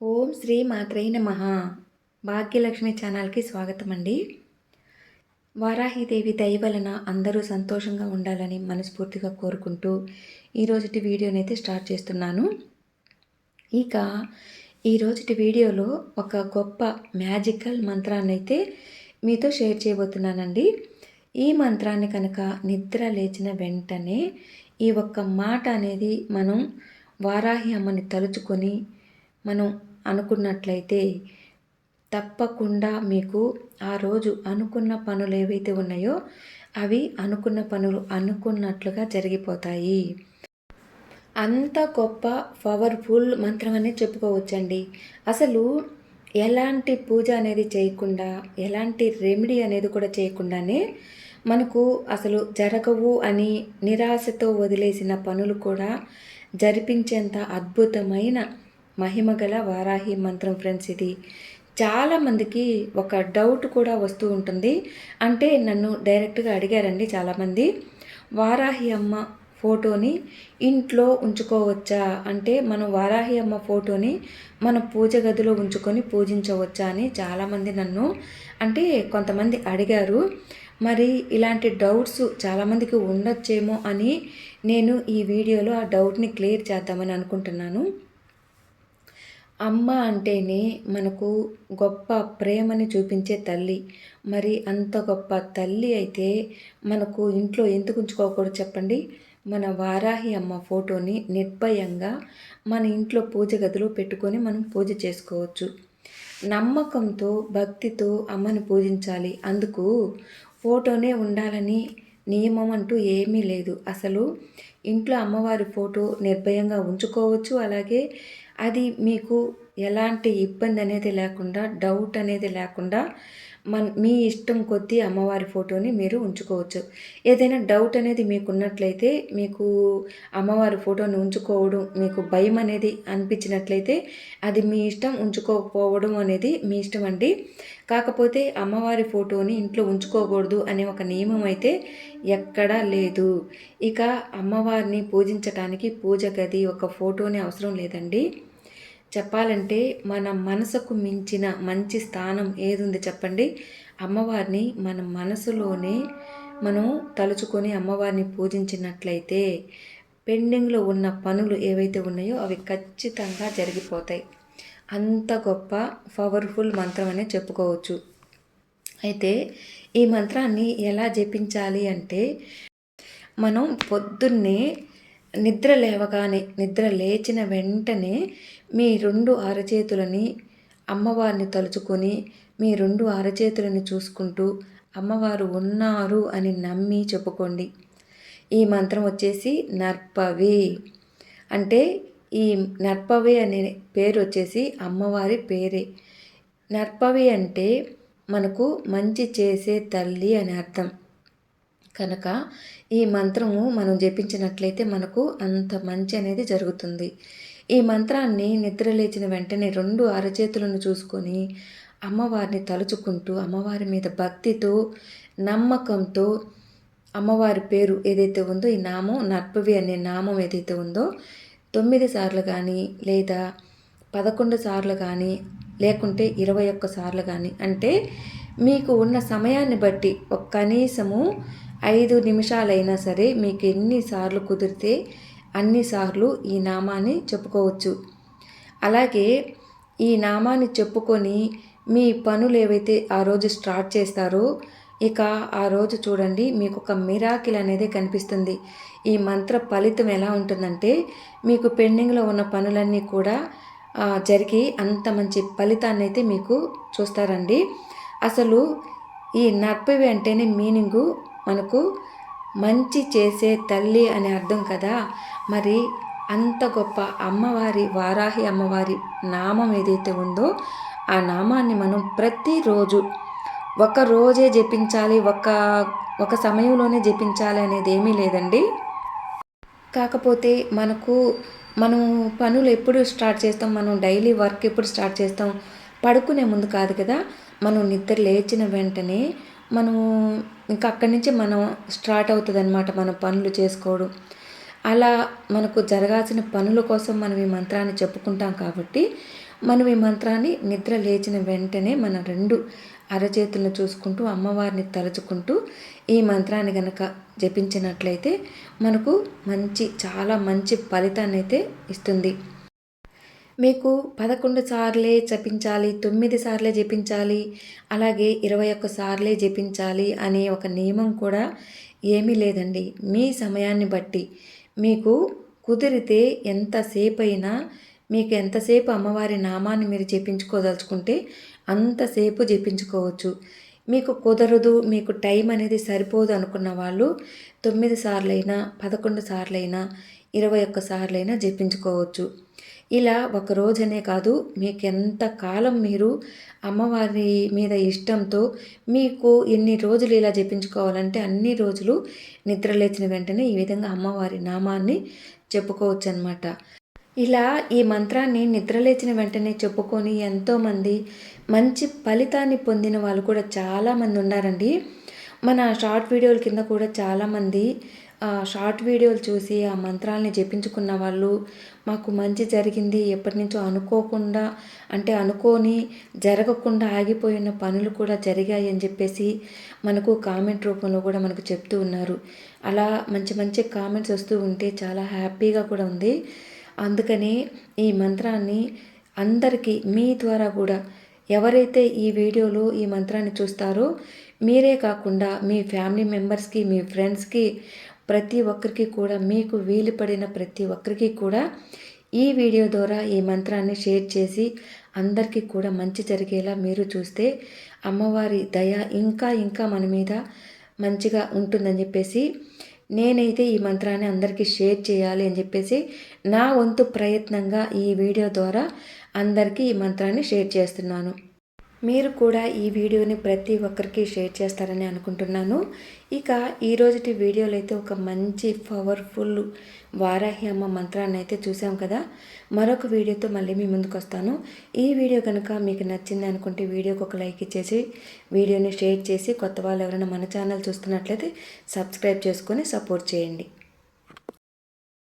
ఓం శ్రీ మాత్రే నమ. భాగ్యలక్ష్మి ఛానల్కి స్వాగతం అండి వారాహిదేవి దయ వలన అందరూ సంతోషంగా ఉండాలని మనస్ఫూర్తిగా కోరుకుంటూ ఈరోజుటి వీడియోని అయితే స్టార్ట్ చేస్తున్నాను. ఇక ఈరోజుటి వీడియోలో ఒక గొప్ప మ్యాజికల్ మంత్రాన్ని అయితే మీతో షేర్ చేయబోతున్నానండి. ఈ మంత్రాన్ని కనుక నిద్ర లేచిన వెంటనే ఈ ఒక్క మాట అనేది మనం వారాహి అమ్మని తలుచుకొని మనం అనుకున్నట్లయితే తప్పకుండా మీకు ఆ రోజు అనుకున్న పనులు ఏవైతే ఉన్నాయో అవి అనుకున్న పనులు అనుకున్నట్లుగా జరిగిపోతాయి. అంత గొప్ప పవర్ఫుల్ మంత్రం అనేది చెప్పుకోవచ్చండి. అసలు ఎలాంటి పూజ అనేది చేయకుండా ఎలాంటి రెమెడీ అనేది కూడా చేయకుండానే మనకు అసలు జరగవు అని నిరాశతో వదిలేసిన పనులు కూడా జరిపించేంత అద్భుతమైన మహిమగల వారాహి మంత్రం ఫ్రెండ్స్ ఇది. చాలామందికి ఒక డౌట్ కూడా వస్తూ ఉంటుంది. అంటే నన్ను డైరెక్ట్గా అడిగారండి చాలామంది. వారాహి అమ్మ ఫోటోని ఇంట్లో ఉంచుకోవచ్చా? అంటే మనం వారాహి అమ్మ ఫోటోని మన పూజ గదిలో ఉంచుకొని పూజించవచ్చా అని చాలామంది నన్ను అంటే కొంతమంది అడిగారు. మరి ఇలాంటి డౌట్స్ చాలామందికి ఉండొచ్చేమో అని నేను ఈ వీడియోలో ఆ డౌట్ని క్లియర్ చేద్దామని అనుకుంటున్నాను. అమ్మ అంటేనే మనకు గొప్ప ప్రేమని చూపించే తల్లి. మరి అంత గొప్ప తల్లి అయితే మనకు ఇంట్లో ఎందుకు ఉంచుకోకూడదు చెప్పండి? మన వారాహి అమ్మ ఫోటోని నిర్భయంగా మన ఇంట్లో పూజ గదిలో పెట్టుకొని మనం పూజ చేసుకోవచ్చు. నమ్మకంతో భక్తితో అమ్మని పూజించాలి. అందుకు ఫోటోనే ఉండాలని నియమం అంటూ ఏమీ లేదు. అసలు ఇంట్లో అమ్మవారి ఫోటో నిర్భయంగా ఉంచుకోవచ్చు. అలాగే అది మీకు ఎలాంటి ఇబ్బంది అనేది లేకుండా డౌట్ అనేది లేకుండా మన మీ ఇష్టం కొద్దీ అమ్మవారి ఫోటోని మీరు ఉంచుకోవచ్చు. ఏదైనా డౌట్ అనేది మీకు ఉన్నట్లయితే మీకు అమ్మవారి ఫోటోని ఉంచుకోవడం మీకు భయం అనేది అనిపించినట్లయితే అది మీ ఇష్టం ఉంచుకోకపోవడం అనేది మీ ఇష్టం అండి. కాకపోతే అమ్మవారి ఫోటోని ఇంట్లో ఉంచుకోకూడదు అనే ఒక నియమం అయితే ఎక్కడా లేదు. ఇక అమ్మవారిని పూజించటానికి పూజ గది ఒక ఫోటోని అవసరం లేదండి. చెప్పాలంటే మన మనసుకు మించిన మంచి స్థానం ఏది ఉంది చెప్పండి? అమ్మవారిని మన మనసులోనే మనం తలుచుకొని అమ్మవారిని పూజించినట్లయితే పెండింగ్లో ఉన్న పనులు ఏవైతే ఉన్నాయో అవి ఖచ్చితంగా జరిగిపోతాయి. అంత గొప్ప పవర్ఫుల్ మంత్రం అనే చెప్పుకోవచ్చు. అయితే ఈ మంత్రాన్ని ఎలా జపించాలి అంటే మనం పొద్దున్నే నిద్ర లేవగానే నిద్ర లేచిన వెంటనే మీ రెండు అరచేతులని అమ్మవారిని తలుచుకొని మీ రెండు అరచేతులని చూసుకుంటూ అమ్మవారు ఉన్నారు అని నమ్మి చెప్పుకోండి. ఈ మంత్రం వచ్చేసి నర్పవి. అంటే ఈ నర్పవి అనే పేరు వచ్చేసి అమ్మవారి పేరే. నర్పవి అంటే మనకు మంచి చేసే తల్లి అని అర్థం. కనుక ఈ మంత్రము మనం జపించినట్లయితే మనకు అంత మంచి అనేది జరుగుతుంది. ఈ మంత్రాన్ని నిద్రలేచిన వెంటనే రెండు అరచేతులను చూసుకొని అమ్మవారిని తలుచుకుంటూ అమ్మవారి మీద భక్తితో నమ్మకంతో అమ్మవారి పేరు ఏదైతే ఉందో ఈ నామం నర్పవి అనే నామం ఏదైతే ఉందో తొమ్మిది సార్లు కానీ లేదా పదకొండు సార్లు కానీ లేకుంటే ఇరవై ఒక్క సార్లు కానీ అంటే మీకు ఉన్న సమయాన్ని బట్టి ఒక కనీసము ఐదు నిమిషాలైనా సరే మీకు ఎన్నిసార్లు కుదిరితే అన్నిసార్లు ఈ నామాన్ని చెప్పుకోవచ్చు. అలాగే ఈ నామాన్ని చెప్పుకొని మీ పనులు ఏవైతే ఆ రోజు స్టార్ట్ చేస్తారో ఇక ఆ రోజు చూడండి మీకు ఒక మిరాకిల్ అనేది కనిపిస్తుంది. ఈ మంత్ర ఫలితం ఎలా ఉంటుందంటే మీకు పెండింగ్లో ఉన్న పనులన్నీ కూడా జరిగి అంత మంచి ఫలితాన్ని అయితే మీకు చూస్తారండి. అసలు ఈ నర్పవి అంటేనే మీనింగు మనకు మంచి చేసే తల్లి అని అర్థం కదా? మరి అంత గొప్ప అమ్మవారి వారాహి అమ్మవారి నామం ఏదైతే ఉందో ఆ నామాన్ని మనం ప్రతిరోజు ఒక రోజే జపించాలి ఒక ఒక సమయంలోనే జపించాలి అనేది ఏమీ లేదండి. కాకపోతే మనకు మనం పనులు ఎప్పుడు స్టార్ట్ చేస్తాం మనం డైలీ వర్క్ ఎప్పుడు స్టార్ట్ చేస్తాం పడుకునే ముందు కాదు కదా? మనం నిద్ర లేచిన వెంటనే మనము ఇంకా అక్కడి నుంచి మనం స్టార్ట్ అవుతుంది అనమాట మన పనులు చేసుకోవడం. అలా మనకు జరగాల్సిన పనుల కోసం మనం ఈ మంత్రాన్ని చెప్పుకుంటాం కాబట్టి మనం ఈ మంత్రాన్ని నిద్ర లేచిన వెంటనే మన రెండు అరచేతులను చూసుకుంటూ అమ్మవారిని తలుచుకుంటూ ఈ మంత్రాన్ని కనుక జపించినట్లయితే మనకు మంచి చాలా మంచి ఫలితాన్ని అయితే ఇస్తుంది. మీకు పదకొండు సార్లే జపించాలి తొమ్మిది సార్లే జపించాలి అలాగే ఇరవై ఒక్క సార్లే జపించాలి అనే ఒక నియమం కూడా ఏమీ లేదండి. మీ సమయాన్ని బట్టి మీకు కుదిరితే ఎంతసేపు అయినా మీకు ఎంతసేపు అమ్మవారి నామాన్ని మీరు జపించుకోదలుచుకుంటే అంతసేపు జపించుకోవచ్చు. మీకు కుదరదు మీకు టైం అనేది సరిపోదు అనుకున్న వాళ్ళు తొమ్మిది సార్లైనా పదకొండు సార్లైనా ఇరవై ఒక్క సార్లైనా జపించుకోవచ్చు. ఇలా ఒక రోజనే కాదు మీకు కాలం మీరు అమ్మవారి మీద ఇష్టంతో మీకు ఎన్ని రోజులు ఇలా జపించుకోవాలంటే అన్ని రోజులు నిద్ర లేచిన వెంటనే ఈ విధంగా అమ్మవారి నామాన్ని చెప్పుకోవచ్చు అనమాట ఇలా ఈ మంత్రాన్ని నిద్రలేచిన వెంటనే చెప్పుకొని ఎంతోమంది మంచి ఫలితాన్ని పొందిన వాళ్ళు కూడా చాలామంది ఉన్నారండి. మన షార్ట్ వీడియోల కింద కూడా చాలామంది షార్ట్ వీడియోలు చూసి ఆ మంత్రాలని జపించుకున్న వాళ్ళు మాకు మంచి జరిగింది ఎప్పటి నుంచో అనుకోకుండా అంటే అనుకోని జరగకుండా ఆగిపోయిన పనులు కూడా జరిగాయి అని చెప్పేసి మనకు కామెంట్ రూపంలో కూడా మనకు చెప్తూ ఉన్నారు. అలా మంచి మంచి కామెంట్స్ వస్తూ ఉంటే చాలా హ్యాపీగా కూడా ఉంది. అందుకని ఈ మంత్రాన్ని అందరికీ మీ ద్వారా కూడా ఎవరైతే ఈ వీడియోలో ఈ మంత్రాన్ని చూస్తారో మీరే కాకుండా మీ ఫ్యామిలీ మెంబర్స్కి మీ ఫ్రెండ్స్కి ప్రతి ఒక్కరికి కూడా మీకు వీలు పడిన ప్రతి ఒక్కరికి కూడా ఈ వీడియో ద్వారా ఈ మంత్రాన్ని షేర్ చేసి అందరికీ కూడా మంచి జరిగేలా మీరు చూస్తే అమ్మవారి దయ ఇంకా ఇంకా మన మీద మంచిగా ఉంటుందని చెప్పేసి నేనైతే ఈ మంత్రాన్ని అందరికీ షేర్ చేయాలి అని చెప్పేసి నా వంతు ప్రయత్నంగా ఈ వీడియో ద్వారా అందరికీ ఈ మంత్రాన్ని షేర్ చేస్తున్నాను. మీరు కూడా ఈ వీడియోని ప్రతి ఒక్కరికి షేర్ చేస్తారని అనుకుంటున్నాను. ఇక ఈ రోజుటి వీడియోలో అయితే ఒక మంచి పవర్ఫుల్ వారాహి అమ్మ మంత్రాన్ని అయితే చూసాం కదా. మరొక వీడియోతో మళ్ళీ మీ ముందుకు వస్తాను. ఈ వీడియో కనుక మీకు నచ్చింది అనుకుంటే వీడియోకి ఒక లైక్ ఇచ్చేసి వీడియోని షేర్ చేసి కొత్త వాళ్ళు ఎవరైనా మన ఛానల్ చూస్తున్నట్లయితే సబ్స్క్రైబ్ చేసుకొని సపోర్ట్ చేయండి.